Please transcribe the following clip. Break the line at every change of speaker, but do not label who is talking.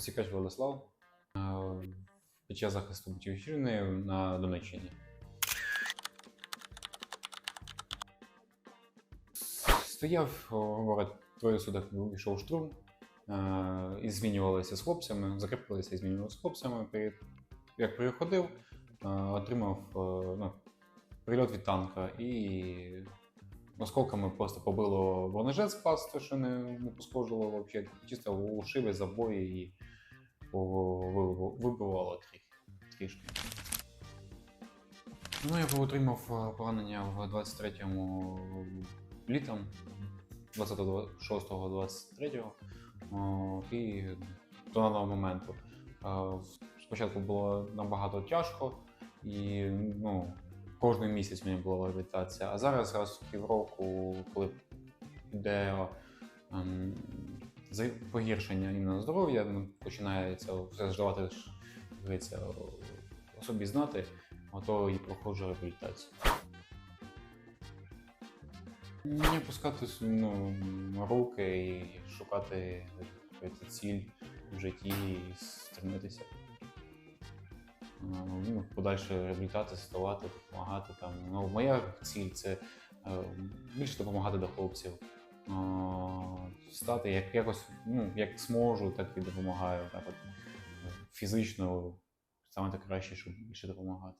Сікач Владислав е, під час захисту Батьківщини на Донеччині. Стояв, говорить, троє суток йшов штурм, е, і змінювалися з хлопцями, закріпилися і змінювалися з хлопцями. Як приходив, е, отримав е, ну, прильот від танка і осколками просто побило бронежилет спас, то що не, не пошкоджувало взагалі. Чисто ушиби, забої і вибивало- трішки. Ну, я отримав е, поранення в 23-му літом, 26-23 і до даного моменту. Е, Спочатку було набагато тяжко, і ну, кожен місяць мені була реабілітація. А зараз раз в півроку, коли йде ем, погіршення іменно здоров'я, ну, починається все здавати собі знати, то і проходжу реабілітацію. Не пускати ну, руки і шукати ціль в житті і стремитися. Е, Ну, ставати, допомагати. Там. Ну, моя ціль це е, більше допомагати до хлопців. Е, Стати як, якось, ну, як зможу, так і допомагаю. Так от, фізично саме так краще, щоб більше допомагати.